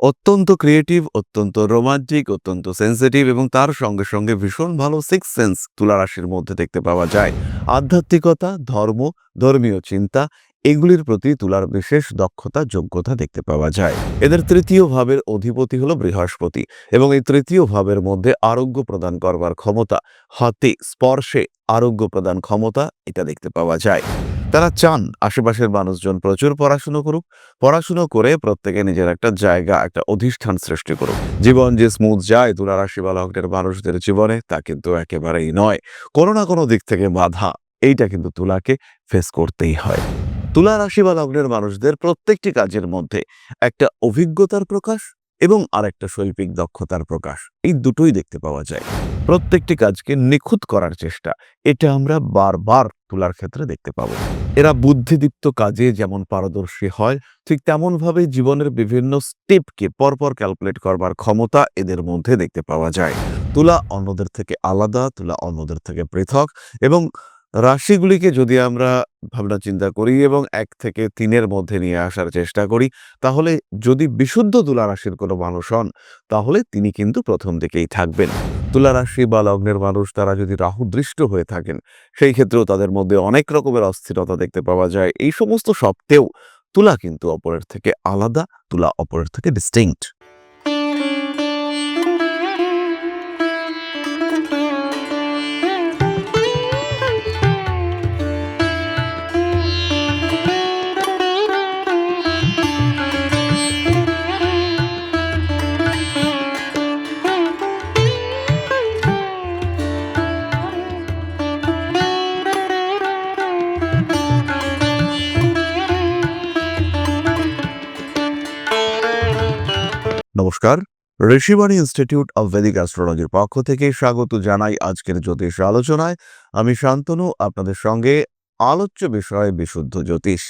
অত্যন্ত ক্রিয়েটিভ অত্যন্ত রোমান্টিক অত্যন্ত সেন্সিটিভ এবং তার সঙ্গে সঙ্গে ভীষণ ভালো সিক্স সেন্স তুলা রাশির মধ্যে দেখতে পাওয়া যায়। আধ্যাত্মিকতা, ধর্ম, ধর্মীয় চিন্তা, এগুলির প্রতি তুলার বিশেষ দক্ষতা, যোগ্যতা দেখতে পাওয়া যায়। এদের তৃতীয় ভাবের অধিপতি হলো বৃহস্পতি এবং এই তৃতীয় ভাবের মধ্যে আরোগ্য প্রদান করবার ক্ষমতা, হাতে, স্পর্শে আরোগ্য প্রদান ক্ষমতা, এটা দেখতে পাওয়া যায়। তারা চান আশেপাশের মানুষজন প্রচুর পড়াশুনো করুক, পড়াশুনো করে প্রত্যেকে নিজের একটা জায়গা, একটা অধিষ্ঠান সৃষ্টি করুক। জীবন যে স্মুথ যায় তুলা রাশি বা লগ্নের মানুষদের জীবনে তা কিন্তু একেবারেই নয়। কোনো না কোনো দিক থেকে বাধা, এইটা কিন্তু তুলাকে ফেস করতেই হয়। তুলা রাশি বা মানুষদের প্রত্যেকটি কাজের মধ্যে একটা অভিজ্ঞতার প্রকাশ এবং আরেকটা শৈল্পিক দক্ষতার প্রকাশ, এই দুটোই দেখতে পাওয়া যায়। প্রত্যেকটি কাজকে নিখুঁত করার চেষ্টা। এটা আমরা বারবার তুলার ক্ষেত্রে দেখতে পাবো। এরা বুদ্ধিদীপ্ত কাজে যেমন পারদর্শী হয়, ঠিক তেমনভাবে জীবনের বিভিন্ন স্টেপকে পরপর ক্যালকুলেট করবার ক্ষমতা এদের মধ্যে দেখতে পাওয়া যায়। তুলা অন্যদের থেকে আলাদা, তুলা অন্যদের থেকে পৃথক এবং রাশিগুলিকে যদি আমরা ভাবনা চিন্তা করি এবং এক থেকে তিনের মধ্যে নিয়ে আসার চেষ্টা করি, তাহলে যদি বিশুদ্ধ তুলা রাশির কোনো মানুষ হন, তাহলে তিনি কিন্তু প্রথম দিকেই থাকবেন। তুলা রাশি বা লগ্নের মানুষ তারা যদি রাহুদৃষ্ট হয়ে থাকেন, সেই ক্ষেত্রেও তাদের মধ্যে অনেক রকমের অস্থিরতা দেখতে পাওয়া যায়। এই সমস্ত সত্ত্বেও তুলা কিন্তু অপরের থেকে আলাদা, তুলা অপরের থেকে distinct Rishibani institute of Vedic অ্যাস্ট্রোলজির পক্ষ থেকে স্বাগত জানাই আজকের জ্যোতিষ আলোচনায়। আমি শান্তনু, আপনাদের সঙ্গে আলোচ্য বিষয়ে বিশুদ্ধ জ্যোতিষ।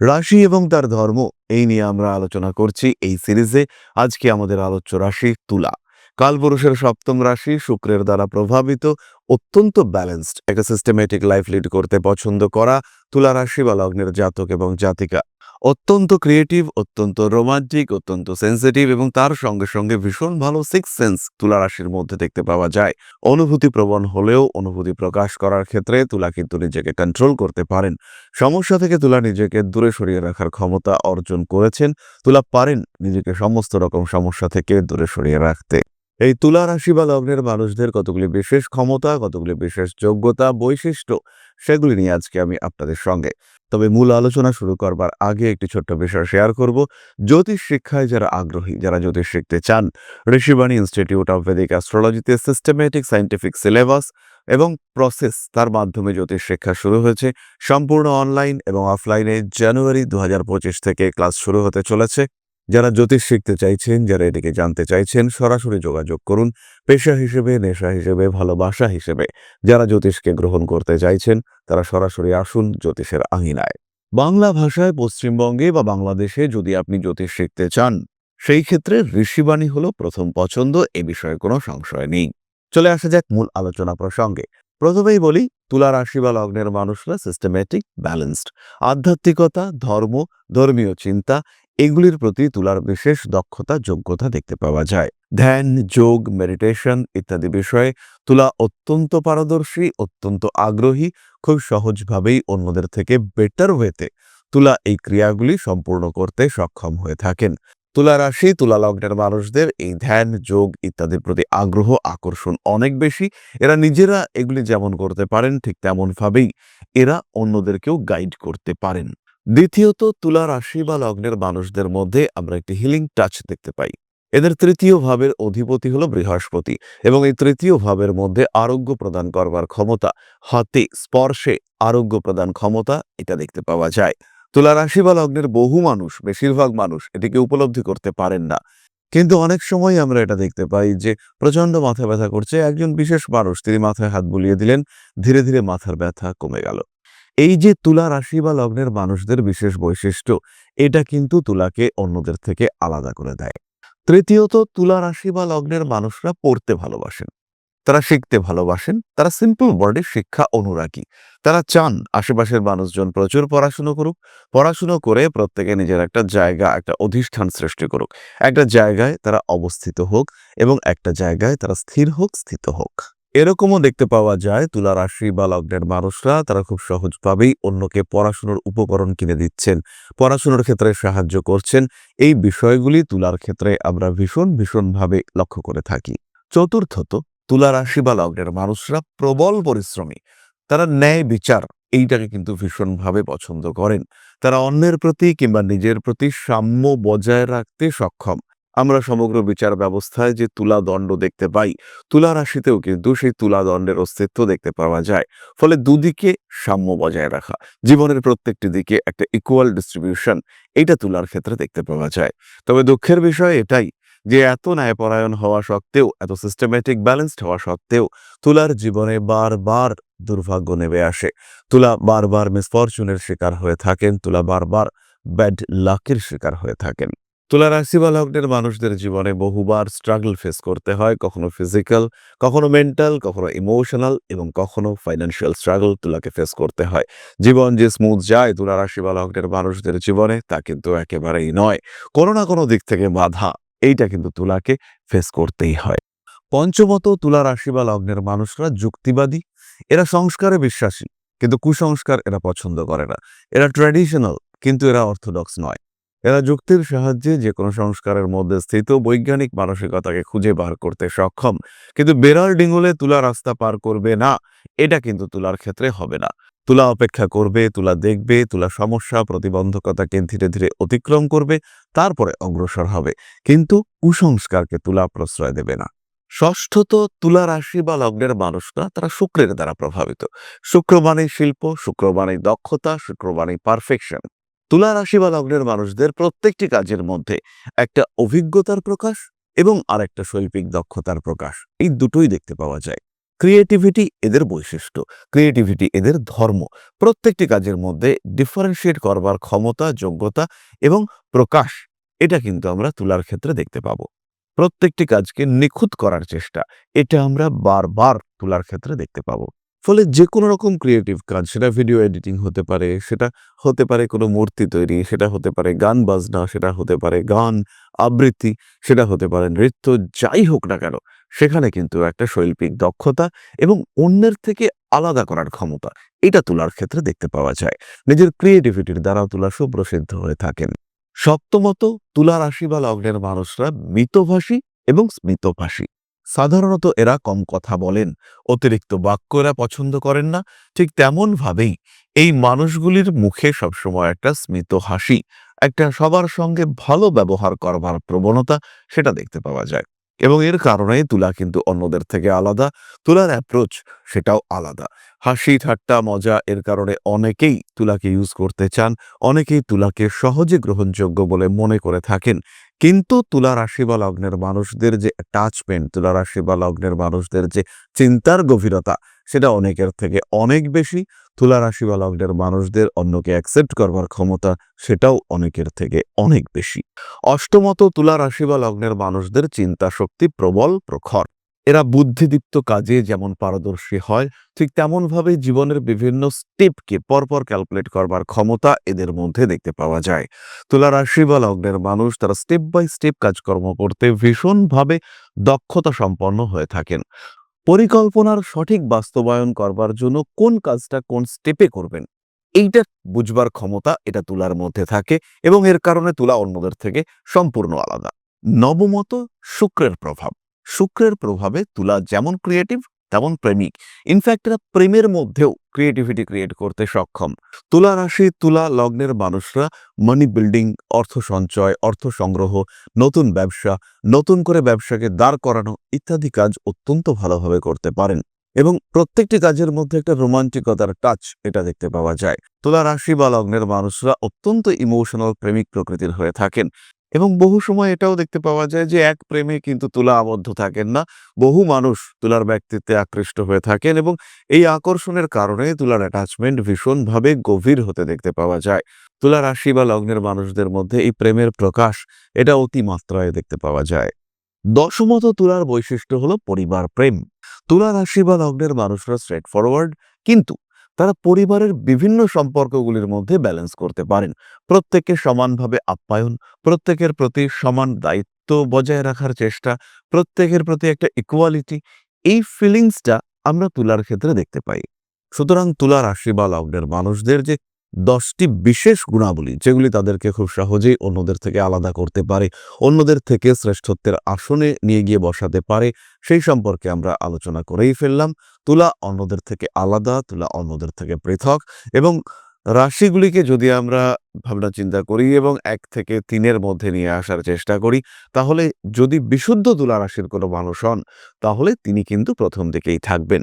রাশি এবং তার ধর্ম, এই নিয়ে আমরা আলোচনা করছি এই সিরিজে আজকে আমাদের আলোচ্য রাশি তুলা। কালপুরুষের সপ্তম রাশি শুক্রের দ্বারা প্রভাবিত, অত্যন্ত ব্যালেন্সড একটা সিস্টেমেটিক লাইফ লিড করতে পছন্দ করা তুলা রাশি বা লগ্নের জাতক এবং জাতিকা। অত্যন্ত ক্রিয়েটিভ অত্যন্ত রোমান্টিক অত্যন্ত সেন্সিটিভ এবং তার সঙ্গে সঙ্গে ভীষণ ভালো সিক্স সেন্স তুলা রাশির মধ্যে দেখতে পাওয়া যায়। অনুভূতি প্রবণ হলেও অনুভূতি প্রকাশ করার ক্ষেত্রে তুলা কিন্তু নিজেকে কন্ট্রোল করতে পারেন। সমস্যা থেকে তুলা নিজেকে দূরে সরিয়ে রাখার ক্ষমতা অর্জন করেছেন। তুলা পারেন নিজেকে সমস্ত রকম সমস্যা থেকে দূরে সরিয়ে রাখতে। এই তুলা রাশি বা লগ্নের মানুষদের কতগুলি বিশেষ ক্ষমতা, কতগুলি বিশেষ যোগ্যতা, বৈশিষ্ট্য, সেগুলি নিয়ে আজকে আমি আপনাদের সঙ্গে তবে মূল আলোচনা শুরু করবার আগে একটি ছোট্ট বিষয় শেয়ার করব। জ্যোতিষ শিক্ষায় যারা আগ্রহী, যারা জ্যোতিষ শিখতে চান, ঋষিবাণী ইনস্টিটিউট অফ ভেদিক অ্যাস্ট্রোলজিতে সিস্টেমেটিক সায়েন্টিফিক সিলেবাস এবং প্রসেস তার মাধ্যমে জ্যোতিষ শিক্ষা শুরু হয়েছে। সম্পূর্ণ অনলাইন এবং অফলাইনে জানুয়ারি দু হাজার পঁচিশ থেকে ক্লাস শুরু হতে চলেছে। যারা জ্যোতিষ শিখতে চাইছেন, যারা এটিকে জানতে চাইছেন, সরাসরি যোগাযোগ করুন। পেশা হিসেবে, নেশা হিসেবে, ভালোবাসা হিসেবে যারা জ্যোতিষকে গ্রহণ করতে চাইছেন, তারা সরাসরি আসুন জ্যোতিষের আঙিনায়। বাংলা ভাষায়, পশ্চিমবঙ্গে বা বাংলাদেশে যদি আপনি জ্যোতিষ শিখতে চান, সেই ক্ষেত্রে ঋষিবাণী হলো প্রথম পছন্দ, এ বিষয়ে কোনো সংশয় নেই। চলে আসা যাক মূল আলোচনা প্রসঙ্গে। প্রথমেই বলি, তুলা রাশি বা লগ্নের মানুষরা সিস্টেমেটিক ব্যালেন্সড আধ্যাত্মিকতা, ধর্ম, ধর্মীয় চিন্তা এগুলির প্রতি তুলার বিশেষ দক্ষতা, যোগ্যতা দেখতে পাওয়া যায়। ধ্যান, যোগ মেডিটেশন ইত্যাদি বিষয়ে তুলা অত্যন্ত পারদর্শী, অত্যন্ত আগ্রহী, খুব সহজভাবেই অন্যদের থেকে বেটার ওয়েতে তুলা এই ক্রিয়াগুলি সম্পূর্ণ করতে সক্ষম হয়ে থাকেন। তুলা রাশি, তুলা লগ্নের মানুষদের এই ধ্যান, যোগ ইত্যাদির প্রতি আগ্রহ, আকর্ষণ অনেক বেশি। এরা নিজেরা এগুলি যেমন করতে পারেন ঠিক তেমনভাবেই এরা অন্যদেরকেও গাইড করতে পারেন। দ্বিতীয়ত, তুলা রাশি বা লগ্নের মানুষদের মধ্যে আমরা একটি হিলিং টাচ দেখতে পাই। এদের তৃতীয় ভাবের অধিপতি হলো বৃহস্পতি এবং এই তৃতীয় ভাবের মধ্যে আরোগ্য প্রদান করবার ক্ষমতা, হাতে, স্পর্শে আরোগ্য প্রদান ক্ষমতা এটা দেখতে পাওয়া যায়। তুলা রাশি বা লগ্নের বহু মানুষ, বেশিরভাগ মানুষ এটিকে উপলব্ধি করতে পারেন না। কিন্তু অনেক সময় আমরা এটা দেখতে পাই যে প্রচণ্ড মাথা ব্যথা করছে, একজন বিশেষ মানুষ তিনি মাথায় হাত বুলিয়ে দিলেন, ধীরে ধীরে মাথার ব্যথা কমে গেল। এই যে তুলা রাশি বা লগ্নের মানুষদের বিশেষ বৈশিষ্ট্য, এটা কিন্তু তুলাকে অন্যদের থেকে আলাদা করে দেয়। তৃতীয়ত, তুলা রাশি বা লগ্নের মানুষরা পড়তে ভালোবাসেন। তারা শিখতে ভালোবাসেন, তারা সিম্পল ওয়ার্ডে শিক্ষা অনুরাগী। তারা চান আশেপাশের মানুষজন প্রচুর পড়াশুনো করুক, পড়াশুনো করে প্রত্যেকে নিজের একটা জায়গা, একটা অধিষ্ঠান সৃষ্টি করুক। একটা জায়গায় তারা অবস্থিত হোক এবং একটা জায়গায় তারা স্থির হোক, স্থিত হোক। এরকমও দেখতে পাওয়া যায় তুলা রাশি বা লগ্নের মানুষরা তারা খুব সহজভাবেই অন্যকে পড়াশুনোর উপকরণ কিনে দিচ্ছেন, পড়াশুনোর ক্ষেত্রে সাহায্য করছেন। এই বিষয়গুলি তুলার ক্ষেত্রে আমরা ভীষণ, ভীষণভাবে লক্ষ্য করে থাকি। চতুর্থত তুলা রাশি বা লগ্নের মানুষরা প্রবল পরিশ্রমী। তারা ন্যায় বিচার, এইটাকে কিন্তু ভীষণভাবে পছন্দ করেন। তারা অন্যের প্রতি কিংবা নিজের প্রতি সাম্য বজায় রাখতে সক্ষম। আমরা সমগ্র বিচার ব্যবস্থায় যে তুলা দণ্ড দেখতে পাই, তুলা রাশিতেও কিন্তু সেই তুলা দণ্ডের অস্তিত্ব দেখতে পাওয়া যায়। ফলে দুদিকে সাম্য বজায় রাখা, জীবনের প্রত্যেকটি দিকে একটা ইকুয়াল ডিস্ট্রিবিউশন এটা তুলার ক্ষেত্রে দেখতে পাওয়া যায়। তবে দুঃখের বিষয় এটাই যে এত ন্যায়পরায়ণ হওয়া সত্ত্বেও, এত সিস্টেমেটিক ব্যালেন্সড হওয়া সত্ত্বেও তুলার জীবনে বারবার দুর্ভাগ্য নেমে আসে। তুলা বারবার মিসফরচুনের শিকার হয়ে থাকেন, তুলা বারবার ব্যাড লাকের শিকার হয়ে থাকেন। তুলা রাশি বা লগ্নের মানুষদের জীবনে বহুবার স্ট্রাগল ফেস করতে হয়। কখনো ফিজিক্যাল কখনো মেন্টাল কখনো ইমোশনাল এবং কখনো ফাইন্যান্সিয়াল স্ট্রাগল তুলাকে ফেস করতে হয়। জীবন যে স্মুথ যায়, তুলা রাশি বা লগ্নের মানুষদের জীবনে তা কিন্তু একেবারেই নয়। কোনো না কোনো দিক থেকে বাধা, এইটা কিন্তু তুলাকে ফেস করতেই হয়। পঞ্চমত, তুলা রাশি বা লগ্নের মানুষরা যুক্তিবাদী। এরা সংস্কারে বিশ্বাসী, কিন্তু কুসংস্কার এরা পছন্দ করে না। এরা ট্র্যাডিশনাল কিন্তু এরা অর্থোডক্স নয়। এরা যুক্তির সাহায্যে যে কোনো সংস্কারের মধ্যে স্থিত বৈজ্ঞানিক মানসিকতাকে খুঁজে বার করতে সক্ষম। কিন্তু বেড়াল ডিঙ্গলে তুলা রাস্তা পার করবে না, এটা কিন্তু তুলার ক্ষেত্রে হবে না। তুলা অপেক্ষা করবে, তুলা দেখবে, তুলা সমস্যা প্রতিবন্ধকতাকে ধীরে ধীরে অতিক্রম করবে, তারপরে অগ্রসর হবে। কিন্তু কুসংস্কারকে তুলা প্রশ্রয় দেবে না। ষষ্ঠত, তুলা রাশি বা লগ্নের মানুষরা তারা শুক্রের দ্বারা প্রভাবিত। শুক্র মানে শিল্প শুক্র মানে দক্ষতা, শুক্রবাণী পারফেকশন তুলা রাশি বা লগ্নের মানুষদের প্রত্যেকটি কাজের মধ্যে একটা অভিজ্ঞতার প্রকাশ এবং আরেকটা শৈল্পিক দক্ষতার প্রকাশ। এই দুটোই দেখতে পাওয়া যায়। ক্রিয়েটিভিটি এদের বৈশিষ্ট্য ক্রিয়েটিভিটি এদের ধর্ম। প্রত্যেকটি কাজের মধ্যে ডিফারেন্সিয়েট করবার ক্ষমতা, যোগ্যতা এবং প্রকাশ, এটা কিন্তু আমরা তুলার ক্ষেত্রে দেখতে পাবো। প্রত্যেকটি কাজকে নিখুঁত করার চেষ্টা, এটা আমরা বারবার তুলার ক্ষেত্রে দেখতে পাবো। ফলে যে কোনো রকম ক্রিয়েটিভ কাজ, সেটা ভিডিও এডিটিং হতে পারে, সেটা হতে পারে কোনো মূর্তি তৈরি, সেটা হতে পারে গান বাজনা, সেটা হতে পারে গান আবৃত্তি, সেটা হতে পারে নৃত্য, যাই হোক না কেন, সেখানে কিন্তু একটা শৈল্পিক দক্ষতা এবং অন্যের থেকে আলাদা করার ক্ষমতা, এটা তুলার ক্ষেত্রে দেখতে পাওয়া যায়। নিজের ক্রিয়েটিভিটির দ্বারা তুলা সুপ্রসিদ্ধ হয়ে থাকেন। সপ্তমত তুলা রাশি বা লগ্নের মানুষরা মিতভাষী এবং স্মিতভাষী। সাধারণত এরা কম কথা বলেন, অতিরিক্ত বাক্য এরা পছন্দ করেন না, ঠিক তেমন ভাবেই এই মানুষগুলির মুখে সবসময় একটা স্মিত হাসি, একটা সবার সঙ্গে ভালো ব্যবহার করবার প্রবণতা সেটা দেখতে পাওয়া যায় এবং এর কারণেই তুলা কিন্তু অন্যদের থেকে আলাদা, তুলার অ্যাপ্রোচ সেটাও আলাদা। হাসি, ঠাট্টা, মজা এর কারণে অনেকেই তুলাকে ইউজ করতে চান, অনেকেই তুলাকে সহজে গ্রহণযোগ্য বলে মনে করে থাকেন। কিন্তু তুলা রাশি বা লগ্নের মানুষদের যে অ্যাটাচমেন্ট তুলা রাশি বা লগ্নের মানুষদের যে চিন্তার গভীরতা, সেটা অনেকের থেকে অনেক বেশি। তুলা রাশি বা লগ্নের মানুষদের অন্যকে অ্যাকসেপ্ট করবার ক্ষমতা, সেটাও অনেকের থেকে অনেক বেশি। অষ্টমত তুলা রাশি বা লগ্নের মানুষদের চিন্তা শক্তি প্রবল, প্রখর। এরা বুদ্ধিদীপ্ত কাজে যেমন পারদর্শী হয়, ঠিক তেমনভাবে জীবনের বিভিন্ন স্টেপকে পরপর ক্যালকুলেট করবার ক্ষমতা এদের মধ্যে দেখতে পাওয়া যায়। তুলা রাশি বা লগ্নের মানুষ তারা স্টেপ বাই স্টেপ কাজকর্ম করতে ভীষণভাবে দক্ষতা সম্পন্ন হয়ে থাকেন। পরিকল্পনার সঠিক বাস্তবায়ন করবার জন্য কোন কাজটা কোন স্টেপে করবেন, এইটা বুঝবার ক্ষমতা এটা তুলার মধ্যে থাকে এবং এর কারণে তুলা অন্যদের থেকে সম্পূর্ণ আলাদা। নবমত শুক্রের প্রভাব। শুক্রের প্রভাবে তুলা যেমন ক্রিয়েটিভ তেমন প্রেমিক। ইনফ্যাক্ট এরা প্রেমের মধ্যেও ক্রিয়েটিভিটি ক্রিয়েট করতে সক্ষম। তুলা রাশি, তুলা লগ্নের মানুষরা মানি বিল্ডিং অর্থ সঞ্চয়, অর্থ সংগ্রহ, নতুন ব্যবসা, নতুন করে ব্যবসাকে দাঁড় করানো ইত্যাদি কাজ অত্যন্ত ভালোভাবে করতে পারেন। এবং প্রত্যেকটি কাজের মধ্যে একটা রোমান্টিকতার টাচ এটা দেখতে পাওয়া যায়। তুলা রাশি বা লগ্নের মানুষরা অত্যন্ত ইমোশনাল প্রেমিক প্রকৃতির হয়ে থাকেন। এবং বহু সময় এটাও দেখতে পাওয়া যায় যে এক প্রেমে কিন্তু তুলা আবদ্ধ থাকেন না। বহু মানুষ তুলার ব্যক্তিত্বে আকৃষ্ট হয়ে থাকেন এবং এই আকর্ষণের কারণে তুলার অ্যাটাচমেন্ট ভীষণভাবে গভীর হতে দেখতে পাওয়া যায়। তুলা রাশি বা লগ্নের মানুষদের মধ্যে এই প্রেমের প্রকাশ এটা অতিমাত্রায় দেখতে পাওয়া যায়। দশমত তুলার বৈশিষ্ট্য হলো পরিবার প্রেম। তুলা রাশি বা লগ্নের মানুষরা স্ট্রেট ফরওয়ার্ড কিন্তু তারা পরিবারের বিভিন্ন সম্পর্কগুলির মধ্যে ব্যালেন্স করতে পারেন। প্রত্যেককে সমানভাবে আপ্যায়ন, প্রত্যেকের প্রতি সমান দায়িত্ব বজায় রাখার চেষ্টা, প্রত্যেকের প্রতি একটা ইকুয়ালিটি এই ফিলিংসটা আমরা তুলার ক্ষেত্রে দেখতে পাই। সুতরাং তুলার রাশি বা লগ্নের মানুষদের যে দশটি বিশেষ গুণাবলী যেগুলি তাদেরকে খুব সহজেই অন্যদের থেকে আলাদা করতে পারে, অন্যদের থেকে শ্রেষ্ঠত্বের আসনে নিয়ে গিয়ে বসাতে পারে, সেই সম্পর্কে আমরা আলোচনা করেই ফেললাম। তুলা অন্যদের থেকে আলাদা, তুলা অন্যদের থেকে পৃথক এবং রাশিগুলিকে যদি আমরা ভাবনা চিন্তা করি এবং এক থেকে তিনের মধ্যে নিয়ে আসার চেষ্টা করি, তাহলে যদি বিশুদ্ধ তুলা রাশির কোনো মানুষ হন, তাহলে তিনি কিন্তু প্রথম দিকেই থাকবেন।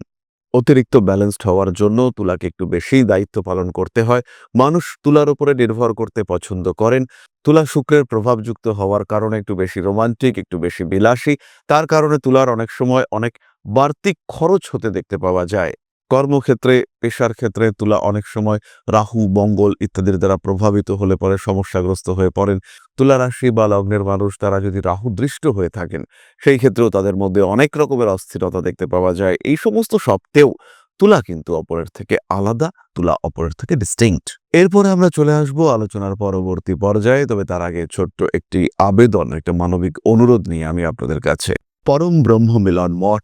অতিরিক্ত ব্যালেন্সড হওয়ার জন্য তুলাকে একটু বেশি দায়িত্ব পালন করতে হয়। মানুষ তুলার উপরে নির্ভর করতে পছন্দ করেন। তুলা শুক্রের প্রভাবযুক্ত হওয়ার কারণে একটু বেশি রোমান্টিক একটু বেশি বিলাসী। তার কারণে তুলার অনেক সময় অনেক বাড়তি খরচ হতে দেখতে পাওয়া যায়। কর্মক্ষেত্রে, পেশার ক্ষেত্রে তুলা অনেক সময় রাহু, মঙ্গল ইত্যাদির দ্বারা প্রভাবিত হলে পরে সমস্যাগ্রস্ত হয়ে পড়েন। তুলা রাশি বা লগ্নের মানুষ তারা যদি রাহু দৃষ্ট হয়ে থাকেন, সেই ক্ষেত্রেও তাদের মধ্যে অনেক রকমের অস্থিরতা দেখতে পাওয়া যায়। এই সমস্ত সত্ত্বেও তুলা কিন্তু অপরের থেকে আলাদা, তুলা অপরের থেকে ডিস্টিংক্ট এরপরে আমরা চলে আসব আলোচনার পরবর্তী পর্যায়ে, তবে তার আগে ছোট্ট একটি আবেদন, একটা মানবিক অনুরোধ নিয়ে আমি আপনাদের কাছে। পরম ব্রহ্ম মিলন মঠ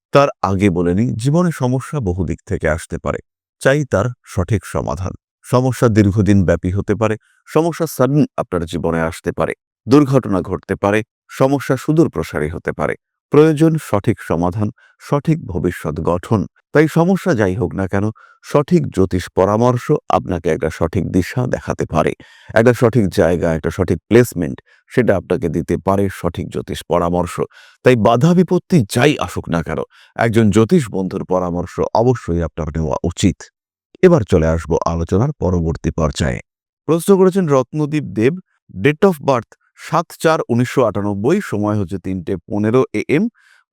তার আগে বলে নিই, জীবনে সমস্যা বহু দিক থেকে আসতে পারে। চাই তার সঠিক সমাধান। সমস্যা দীর্ঘদিন ব্যাপী হতে পারে, সমস্যা সাডেন আপনার জীবনে আসতে পারে, দুর্ঘটনা ঘটতে পারে, সমস্যা সুদূর প্রসারী হতে পারে। প্রয়োজন সঠিক সমাধান, সঠিক ভবিষ্যৎ গঠন। তাই সমস্যা যাই হোক না কেন, সঠিক জ্যোতিষ পরামর্শ আপনাকে একটা সঠিক দিশা দেখাতে পারে। একটা সঠিক জায়গা, একটা সঠিক প্লেসমেন্ট সেটা আপনাকে দিতে পারে সঠিক জ্যোতিষ পরামর্শ। তাই বাধা বিপত্তি যাই আসুক না কেন, একজন জ্যোতিষ বন্ধুর পরামর্শ অবশ্যই আপনার নেওয়া উচিত। এবার চলে আসব আলোচনার পরবর্তী পর্যায়ে। প্রশ্ন করেছেন Ratnadeep Deb date of birth সাত চার উনিশশো সময় হচ্ছে তিনটে পনেরো A M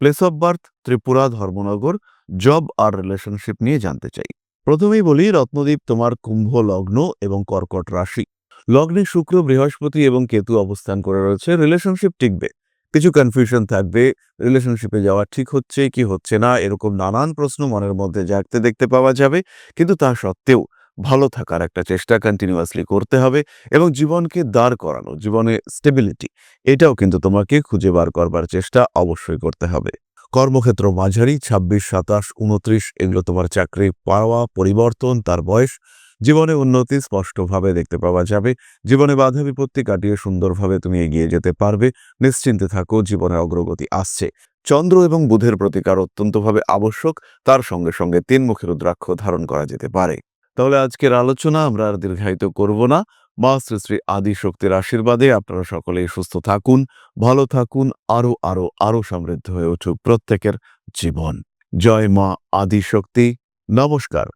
place of birth Tripura Dharmanagar job R relationship নিয়ে জানতে চাই। প্রথমেই বলি, রত্নদীপ তোমার কুম্ভ লগ্ন এবং কর্কট রাশি। লগ্নে শুক্র, বৃহস্পতি এবং কেতু অবস্থান করে রয়েছে রিলেশনশিপ টিকবে। কিছু কনফিউশন থাকবে রিলেশনশিপে যাওয়া ঠিক হচ্ছে কি হচ্ছে না, এরকম নানান প্রশ্ন মনের মধ্যে জাগতে দেখতে পাওয়া যাবে, কিন্তু তা সত্ত্বেও ভালো থাকার একটা চেষ্টা কন্টিনিউয়াসলি করতে হবে এবং জীবনকে দাঁড় করানো, জীবনে স্টেবিলিটি এটাও কিন্তু তোমাকে খুঁজে বার করবার চেষ্টা অবশ্যই করতে হবে। কর্মক্ষেত্র মাঝারি, ছাব্বিশ, সাতাশ, উনত্রিশ, এগুলো তোমার চাকরি পাওয়া, পরিবর্তন, তার বয়স, জীবনে উন্নতি স্পষ্টভাবে দেখতে পাওয়া যাবে। জীবনে বাধা বিপত্তি কাটিয়ে সুন্দরভাবে তুমি এগিয়ে যেতে পারবে। নিশ্চিন্তে থাকো, জীবনে অগ্রগতি আসছে। চন্দ্র এবং বুধের প্রতিকার অত্যন্তভাবে আবশ্যক। তার সঙ্গে সঙ্গে তিন মুখের রুদ্রাক্ষ ধারণ করা যেতে পারে। তাহলে আজকের আলোচনা আমরা আর দীর্ঘায়িত করব না। মা শ্রী শ্রী আদি শক্তির আশীর্বাদে আপনারা সকলেই সুস্থ থাকুন, ভালো থাকুন, আরও আরও আরও সমৃদ্ধ হয়ে উঠুক প্রত্যেকের জীবন। জয় মা আদিশক্তি। নমস্কার।